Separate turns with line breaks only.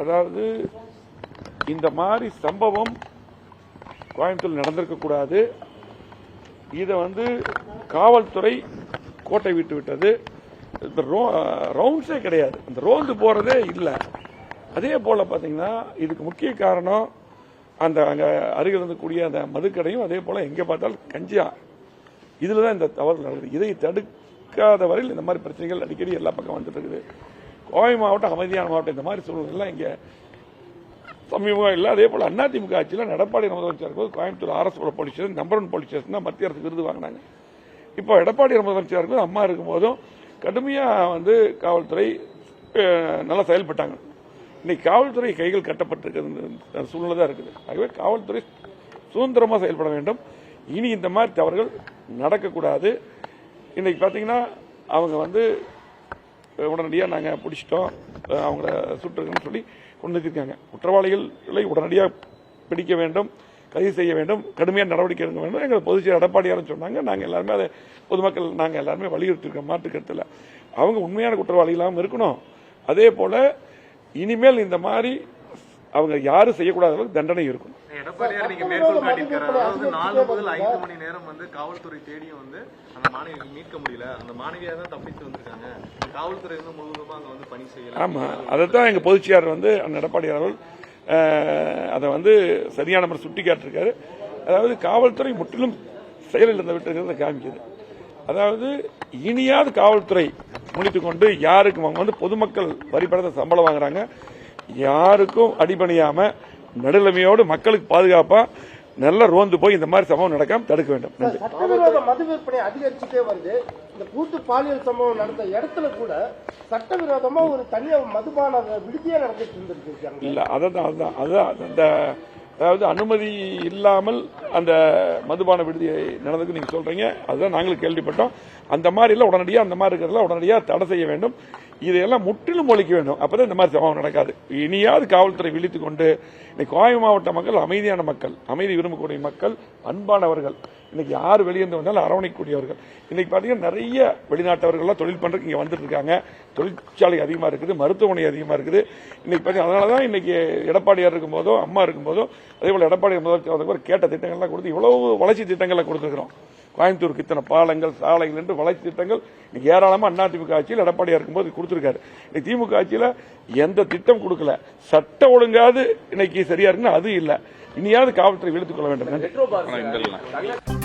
அதாவது இந்த மாதிரி சம்பவம் கோயம்புத்தூர் நடந்திருக்க கூடாது. இதை வந்து காவல்துறை கோட்டை விட்டு விட்டது. இந்த ரவுண்ட்ஸே கிடையாது. இந்த ரோந்து போகிறதே இல்லை. அதே போல் பார்த்தீங்கன்னா இதுக்கு முக்கிய காரணம் அந்த அங்கே அருகில் இருந்தக்கூடிய அந்த மதுக்கடையும் அதே போல் எங்கே பார்த்தாலும் கஞ்சியா. இதில் தான் இந்த தவறு நடக்குது. இதை தடுக்காத வரையில் இந்த மாதிரி பிரச்சனைகள் அடிக்கடி எல்லா பக்கம் வந்துட்டு இருக்குது. கோவை மாவட்டம் அமைதியான மாவட்டம். இந்த மாதிரி சூழ்நிலைலாம் இங்கே சமீபமாக இல்லை. அதே போல அதிமுக ஆட்சியில் எடப்பாடி முதலமைச்சர் இருக்கும்போது கோயம்புத்தூர் அரசு police station number one police station தான் மத்திய அரசு விருது வாங்கினாங்க. இப்போ எடப்பாடி முதலமைச்சர் இருக்கும்போது அம்மா இருக்கும்போதும் கடுமையாக வந்து காவல்துறை நல்லா செயல்பட்டாங்க. இன்னைக்கு காவல்துறை கைகள் கட்டப்பட்டிருக்கிற சூழ்நிலை தான் இருக்குது. ஆகவே காவல்துறை சுதந்திரமாக செயல்பட வேண்டும். இனி இந்த மாதிரி தவறுகள் நடக்கக்கூடாது. இன்னைக்கு பார்த்தீங்கன்னா அவங்க வந்து உடனடியாக நாங்கள் பிடிச்சிட்டோம். அவங்கள சுட்டுருக்கோம்னு சொல்லி கொண்டு வச்சிருக்காங்க குற்றவாளிகளை உடனடியாக பிடிக்க வேண்டும் கைது செய்ய வேண்டும் கடுமையான நடவடிக்கை எடுக்க வேண்டும். எங்கள் பொதுச் செயலர் எடப்பாடியாரும் சொன்னாங்க. நாங்கள் எல்லாருமே அதை பொதுமக்கள் நாங்கள் எல்லாருமே வலியுறுத்திருக்கோம் மாற்றுக்கருத்தில். அவங்க உண்மையான குற்றவாளிகளாகவும் இருக்கணும். அதே போல் இனிமேல் இந்த மாதிரி அவங்க யாரும் செய்யக்கூடாத அளவுக்கு தண்டனை இருக்கும்.
எடப்பாடியார் நீங்க மேற்கோள் காட்டியிருக்காரு. அதாவது நாலு முதல் ஐந்து மணி நேரம் வந்து காவல்துறை தேடியும் வந்து அந்த மாணவியை மீட்க முடியல. அந்த மாணவியா தான் தப்பித்து வந்திருக்காங்க. காவல்துறை வந்து முழுவதுமா அங்க வந்து பணி செய்யல.
ஆமா. அதைத்தான் எங்க பொதுச்செயலாளர் வந்து அந்த எடப்பாடி அவர்கள் அதை வந்து சரியான முறை சுட்டி காட்டிருக்காரு அதாவது காவல்துறை முற்றிலும் செயலில் இருந்து விட்டுருக்கிறத காமிக்குது. அதாவது இனியாவது காவல்துறை முடித்துக் கொண்டு யாருக்கும் அவங்க வந்து பொதுமக்கள் வரிப்படத்தை சம்பளம் வாங்குறாங்க. யாருக்கும் அடிபணியாம நடுநிலைமையோடு மக்களுக்கு பாதுகாப்பா நல்லா ரோந்து போய் இந்த மாதிரி சம்பவம் நடக்காம தடுக்க வேண்டும்.
சட்டவிரோத மது விற்பனை அதிகரிச்சுட்டே வருது. இந்த கூட்டு பாலியல் சம்பவம் நடந்த இடத்துல கூட சட்டவிரோதமா ஒரு தனியார் மதுபான விடுதியே நடந்துட்டு இருந்திருக்கு
இல்ல அதான் அதுதான் அதுதான். அந்த அதாவது அனுமதி இல்லாமல் அந்த மதுபான விடுதியை நடந்ததுக்கு நீங்கள் சொல்கிறீங்க அதுதான் நாங்களும் கேள்விப்பட்டோம். அந்த மாதிரி எல்லாம் உடனடியாக அந்த மாதிரி இருக்கிறதெல்லாம் உடனடியாக தடை செய்ய வேண்டும். இதையெல்லாம் முற்றிலும் ஒழிக்க வேண்டும். அப்பதான் இந்த மாதிரி சம்பவம் நடக்காது. இனியாவது காவல்துறை விழித்து கொண்டு இன்னைக்கு கோவை மாவட்ட மக்கள் அமைதியான மக்கள் அமைதி விரும்பக்கூடிய மக்கள் அன்பானவர்கள் இன்னைக்கு யார் வெளியேந்து வந்தாலும் அரவணைக்கூடியவர்கள் இன்னைக்கு பார்த்தீங்கன்னா நிறைய வெளிநாட்டவர்கள்லாம் தொழில் பண்ணுறதுக்கு இங்கே வந்துட்டு இருக்காங்க தொழிற்சாலை அதிகமாக இருக்குது மருத்துவமனை அதிகமாக இருக்குது. இன்னைக்கு அதனால் தான் இன்னைக்கு எடப்பாடியார் இருக்கும்போதோ அம்மா இருக்கும்போதோ அதே போல் எடப்பாடி முதலமைச்சர் கேட்ட திட்டங்கள்லாம் கொடுத்து இவ்வளவு வளர்ச்சி திட்டங்களை கொடுத்துருக்குறோம். கோயம்புத்தூருக்கு இத்தனை பாலங்கள் சாலைகள் என்று வளர்ச்சி திட்டங்கள் இன்னைக்கு ஏராளமாக அதிமுக ஆட்சியில் எடப்பாடியாக இருக்கும்போது கொடுத்துருக்காரு. இன்னைக்கு திமுக ஆட்சியில் எந்த திட்டம் கொடுக்கல. சட்ட ஒழுங்காது இன்னைக்கு சரியா இருக்குன்னு அது இல்லை. இனியாவது காவல்துறை இழுத்துக் கொள்ள வேண்டும்.